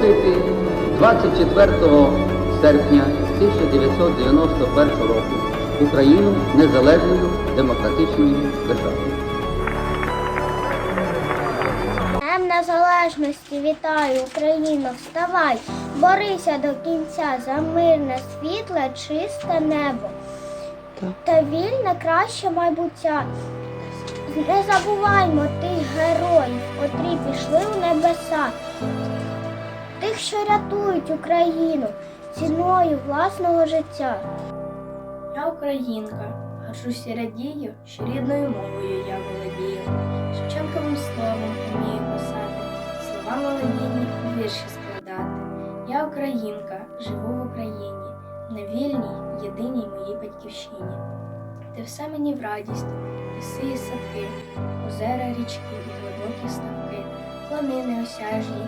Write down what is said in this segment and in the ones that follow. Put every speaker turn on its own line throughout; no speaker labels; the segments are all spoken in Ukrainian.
оголосити 24 серпня 1991 року Україну незалежною демократичною державою.
Днем Незалежності вітаю, Україно, вставай, борися до кінця за мирне, світле, чисте небо та вільне краще майбуття. Не забуваймо тих героїв, котрі пішли у небеса, тих, що рятують Україну ціною власного життя.
Я українка, горжусь і радію, що рідною мовою я володію. Шевченковим словом вмію писати, слова молодійні у вірші складати. Я українка, живу в Україні, на вільній, єдиній моїй батьківщині. Ти все мені в радість, ліси і садки, озера, річки і глибокі ставки, планини осяжні,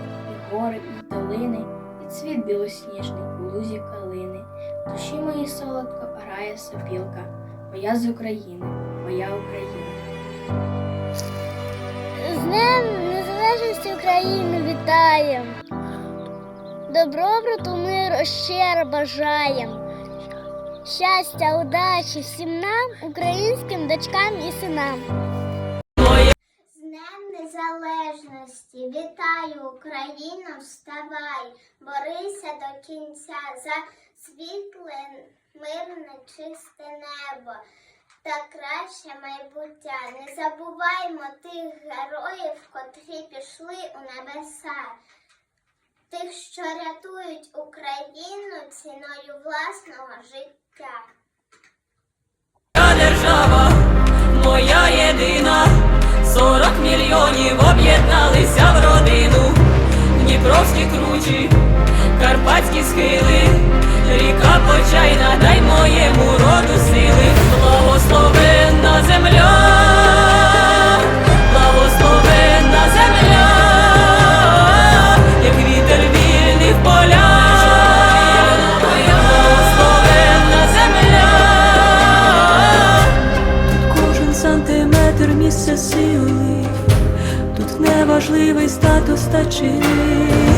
гори, і долини, і цвіт білосніжний у лузі калини. Душі моїй солодко грає сопілка, моя з України, моя Україна.
З Днем Незалежності України вітаємо! Добробуту, миру щиро бажаємо! Щастя, удачі всім нам, українським дочкам і синам!
Незалежності вітаю Україну, вставай, борися до кінця за світле, мирне, чисте небо та краще майбуття. Не забуваймо тих героїв, котрі пішли у небеса, тих, що рятують Україну ціною власного життя.
Моя держава, моя єдина, 40 мільйонів кручі, кручі, карпатські схили, ріка почайна, дай моєму роду сили, благословенна земля, благословенна земля, як вітер вільний поля, благословенна земля,
кожен сантиметр місце сили. Тут неважливий статус та чини.